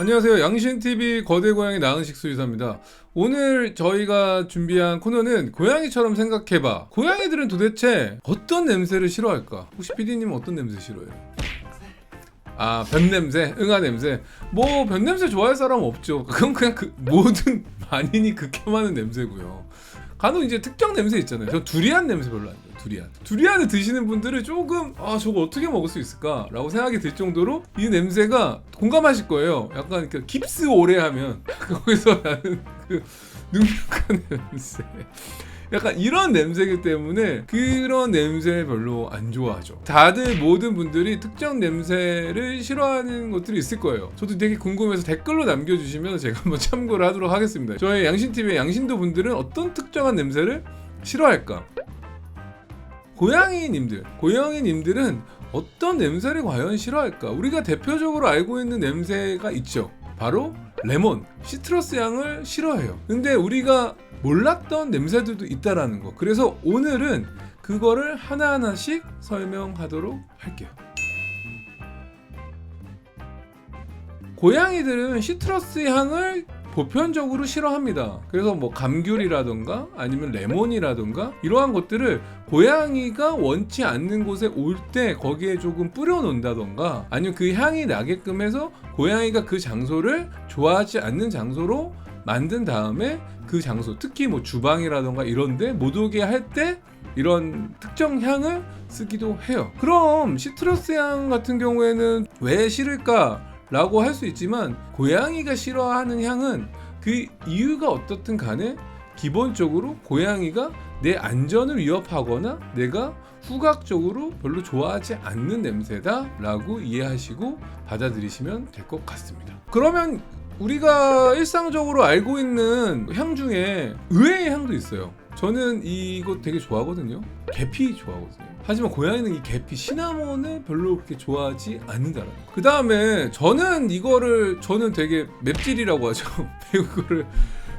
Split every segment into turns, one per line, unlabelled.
안녕하세요. 양신TV 거대 고양이 나은식 수의사입니다. 오늘 저희가 준비한 코너는 고양이처럼 생각해봐. 고양이들은 도대체 어떤 냄새를 싫어할까? 혹시 PD님은 어떤 냄새 싫어해요? 아, 변 냄새, 응아 냄새. 뭐, 변 냄새 좋아할 사람 없죠. 그건 그냥 그 모든 만인이 극혐하는 냄새고요. 간혹 이제 특정 냄새 있잖아요. 저 두리안 냄새 별로 안 좋아요. 두리안. 두리안을 드시는 분들은 조금 아 저거 어떻게 먹을 수 있을까 라고 생각이 들 정도로 이 냄새가 공감하실 거예요. 약간 그 깁스 오래 하면 거기서 나는 그 눅눅한 냄새. 약간 이런 냄새이기 때문에 그런 냄새 별로 안 좋아하죠. 다들 모든 분들이 특정 냄새를 싫어하는 것들이 있을 거예요. 저도 되게 궁금해서 댓글로 남겨주시면 제가 한번 참고를 하도록 하겠습니다. 저희 양신TV의 양신도 분들은 어떤 특정한 냄새를 싫어할까? 고양이님들, 고양이님들은 어떤 냄새를 과연 싫어할까? 우리가 대표적으로 알고 있는 냄새가 있죠. 바로 레몬, 시트러스 향을 싫어해요. 근데 우리가 몰랐던 냄새들도 있다라는 거. 그래서 오늘은 그거를 하나하나씩 설명하도록 할게요. 고양이들은 시트러스 향을 보편적으로 싫어합니다. 그래서 뭐 감귤이라던가 아니면 레몬이라던가 이러한 것들을 고양이가 원치 않는 곳에 올 때 거기에 조금 뿌려 놓는다던가 아니면 그 향이 나게끔 해서 고양이가 그 장소를 좋아하지 않는 장소로 만든 다음에 그 장소 특히 뭐 주방이라던가 이런데 못 오게 할 때 이런 특정 향을 쓰기도 해요. 그럼 시트러스 향 같은 경우에는 왜 싫을까? 라고 할 수 있지만 고양이가 싫어하는 향은 그 이유가 어떻든 간에 기본적으로 고양이가 내 안전을 위협하거나 내가 후각적으로 별로 좋아하지 않는 냄새다 라고 이해하시고 받아들이시면 될 것 같습니다. 그러면 우리가 일상적으로 알고 있는 향 중에 의외의 향도 있어요. 저는 이거 되게 좋아하거든요. 계피 좋아하거든요. 하지만 고양이는 이 계피 시나몬을 별로 그렇게 좋아하지 않는다라는 거. 그 다음에 저는 이거를 저는 되게 맵찔이라고 하죠. 매운 거를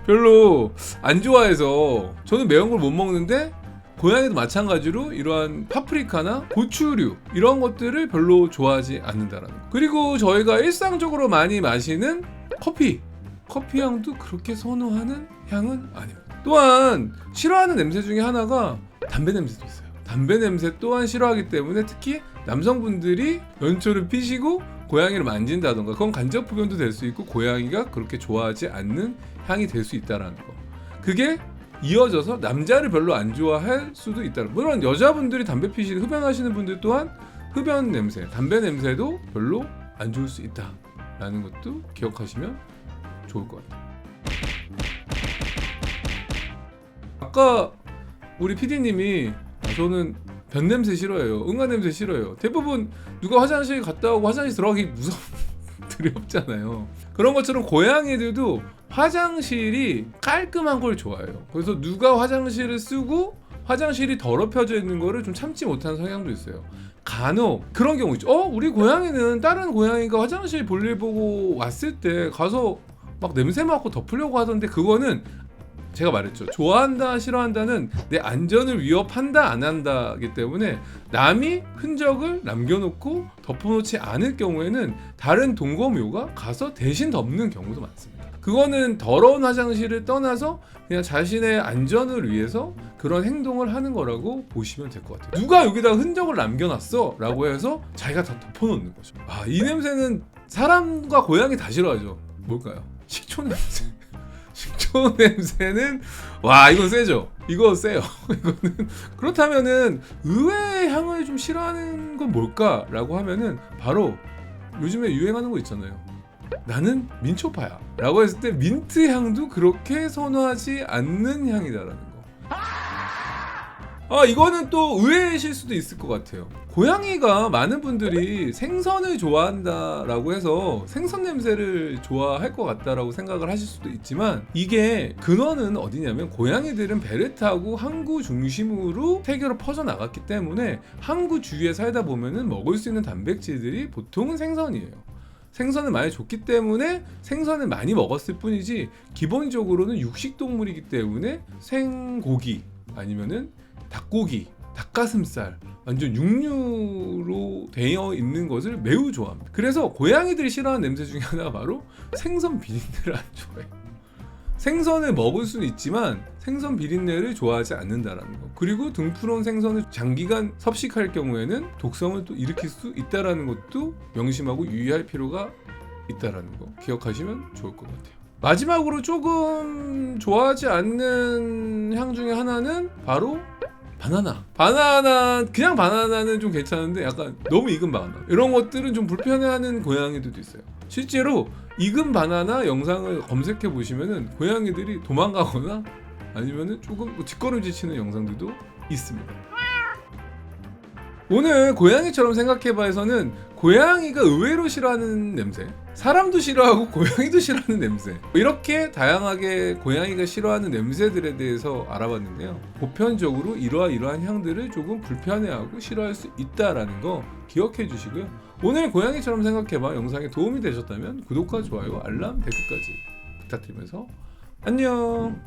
별로 안 좋아해서 저는 매운 걸 못 먹는데 고양이도 마찬가지로 이러한 파프리카나 고추류 이런 것들을 별로 좋아하지 않는다라는 거. 그리고 저희가 일상적으로 많이 마시는 커피 커피 향도 그렇게 선호하는 향은 아닙니다. 또한 싫어하는 냄새 중에 하나가 담배 냄새도 있어요. 담배 냄새 또한 싫어하기 때문에 특히 남성분들이 연초를 피시고 고양이를 만진다던가 그건 간접 흡연도 될 수 있고 고양이가 그렇게 좋아하지 않는 향이 될 수 있다라는 거. 그게 이어져서 남자를 별로 안 좋아할 수도 있다는. 물론 여자분들이 담배 피시는 흡연하시는 분들 또한 흡연 냄새, 담배 냄새도 별로 안 좋을 수 있다라는 것도 기억하시면 좋을 것 같아요. 아까 우리 PD님이 저는 변 냄새 싫어해요. 응아 냄새 싫어해요. 대부분 누가 화장실 갔다 오고 화장실 들어가기 무섭 두렵잖아요. 그런 것처럼 고양이들도 화장실이 깔끔한 걸 좋아해요. 그래서 누가 화장실을 쓰고 화장실이 더럽혀져 있는 거를 좀 참지 못하는 성향도 있어요. 간혹 그런 경우 있죠. 어, 우리 고양이는 다른 고양이가 화장실 볼일 보고 왔을 때 가서 막 냄새 맡고 덮으려고 하던데 그거는 제가 말했죠. 좋아한다, 싫어한다는 내 안전을 위협한다, 안 한다기 때문에 남이 흔적을 남겨놓고 덮어놓지 않을 경우에는 다른 동거묘가 가서 대신 덮는 경우도 많습니다. 그거는 더러운 화장실을 떠나서 그냥 자신의 안전을 위해서 그런 행동을 하는 거라고 보시면 될 것 같아요. 누가 여기다 흔적을 남겨놨어? 라고 해서 자기가 다 덮어놓는 거죠. 아, 이 냄새는 사람과 고양이 다 싫어하죠. 뭘까요? 식초 냄새. 식초 냄새는 와 이건 세죠. 이거 세요. 이거는 그렇다면은 의외의 향을 좀 싫어하는 건 뭘까라고 하면은 바로 요즘에 유행하는 거 있잖아요. 나는 민초파야. 라고 했을 때 민트 향도 그렇게 선호하지 않는 향이다라는 거. 아 이거는 또 의외이실 수도 있을 것 같아요. 고양이가 많은 분들이 생선을 좋아한다라고 해서 생선 냄새를 좋아할 것 같다라고 생각을 하실 수도 있지만 이게 근원은 어디냐면 고양이들은 배를 타고 항구 중심으로 세계로 퍼져 나갔기 때문에 항구 주위에 살다 보면은 먹을 수 있는 단백질들이 보통은 생선이에요. 생선을 많이 줬기 때문에 생선을 많이 먹었을 뿐이지 기본적으로는 육식 동물이기 때문에 생고기 아니면은 닭고기 닭가슴살 완전 육류로 되어 있는 것을 매우 좋아합니다. 그래서 고양이들이 싫어하는 냄새 중에 하나가 바로 생선 비린내를 안 좋아해요. 생선을 먹을 수는 있지만 생선 비린내를 좋아하지 않는다라는 거. 그리고 등푸른 생선을 장기간 섭식할 경우에는 독성을 또 일으킬 수 있다라는 것도 명심하고 유의할 필요가 있다라는 거 기억하시면 좋을 것 같아요. 마지막으로 조금 좋아하지 않는 향 중에 하나는 바로 바나나. 바나나 그냥 바나나는 좀 괜찮은데 약간 너무 익은 바나나 이런 것들은 좀 불편해하는 고양이들도 있어요. 실제로 익은 바나나 영상을 검색해 보시면은 고양이들이 도망가거나 아니면은 조금 뭐 뒷걸음질 치는 영상들도 있습니다. 오늘 고양이처럼 생각해봐에서는 고양이가 의외로 싫어하는 냄새 사람도 싫어하고 고양이도 싫어하는 냄새. 이렇게 다양하게 고양이가 싫어하는 냄새들에 대해서 알아봤는데요. 보편적으로 이러한 향들을 조금 불편해하고 싫어할 수 있다라는 거 기억해 주시고요. 오늘 고양이처럼 생각해봐 영상에 도움이 되셨다면 구독과 좋아요 알람 댓글까지 부탁드리면서 안녕